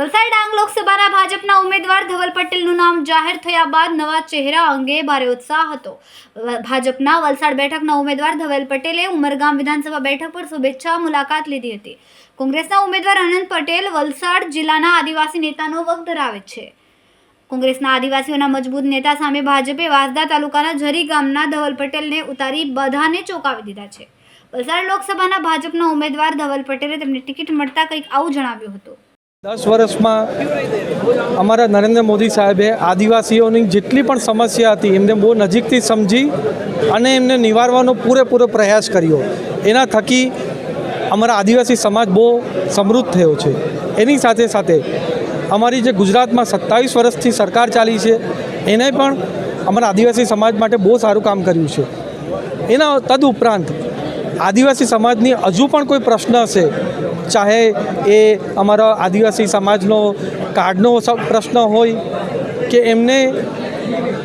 વલસાડ ડાંગ લોકસભાના ભાજપના ઉમેદવાર ધવલ પટેલનું નામ જાહેર થયા બાદ નવા ચહેરા અંગે ભારે ઉત્સાહ હતો. ભાજપના વલસાડ બેઠકના ઉમેદવાર ધવલ પટેલે ઉમરગામ વિધાનસભા બેઠક પર શુભેચ્છા મુલાકાત લીધી હતી. કોંગ્રેસના ઉમેદવાર અનંત પટેલ વલસાડ જિલ્લાના આદિવાસી નેતાનો વગ ધરાવે છે. કોંગ્રેસના આદિવાસીઓના મજબૂત નેતા સામે ભાજપે વાંસદા તાલુકાના ઝરી ગામના ધવલ પટેલને ઉતારી બધાને ચોંકાવી દીધા છે. વલસાડ લોકસભાના ભાજપના ઉમેદવાર ધવલ પટેલે તેમને ટિકિટ મળતા કંઈક આવું જણાવ્યું હતું. દસ વર્ષમાં અમારા નરેન્દ્ર મોદી સાહેબે આદિવાસીઓની જેટલી પણ સમસ્યા હતી, એમને બહુ નજીકથી સમજી અને એમને નિવારવાનો પૂરેપૂરો પ્રયાસ કર્યો. એના થકી અમારા આદિવાસી સમાજ બહુ સમૃદ્ધ થયો છે. એની સાથે સાથે અમારી જે ગુજરાતમાં સત્તાવીસ વર્ષથી સરકાર ચાલી છે, એને પણ અમારા આદિવાસી સમાજ માટે બહુ સારું કામ કર્યું છે. એના તદ ઉપરાંત આદિવાસી સમાજની હજુ પણ કોઈ પ્રશ્ન હશે? ચાહે એ અમારા આદિવાસી સમાજનો કાર્ડનો પ્રશ્ન હોય કે એમને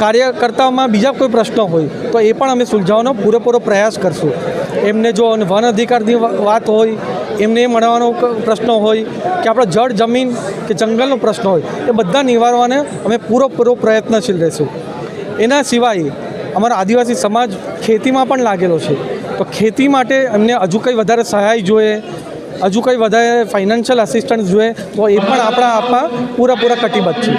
કાર્યકર્તામાં બીજા કોઈ પ્રશ્ન હોય, તો એ પણ અમે સુલઝાવવાનો પૂરેપૂરો પ્રયાસ કરશું. એમને જો વન અધિકારની વાત હોય, એમને એ મળવાનો પ્રશ્ન હોય કે આપણા જળ, જમીન કે જંગલનો પ્રશ્ન હોય, એ બધા નિવારવાને અમે પૂરેપૂરો પ્રયત્નશીલ રહીશું. એના સિવાય અમારો આદિવાસી સમાજ ખેતીમાં પણ લાગેલો છે. તો ખેતી માટે એમને હજુ કંઈ વધારે સહાય જોઈએ, હજુ કંઈ વધારે ફાઇનાન્શિયલ અસિસ્ટન્સ જોઈએ, તો એ પણ આપણા આપવા પૂરેપૂરા કટિબદ્ધ છે.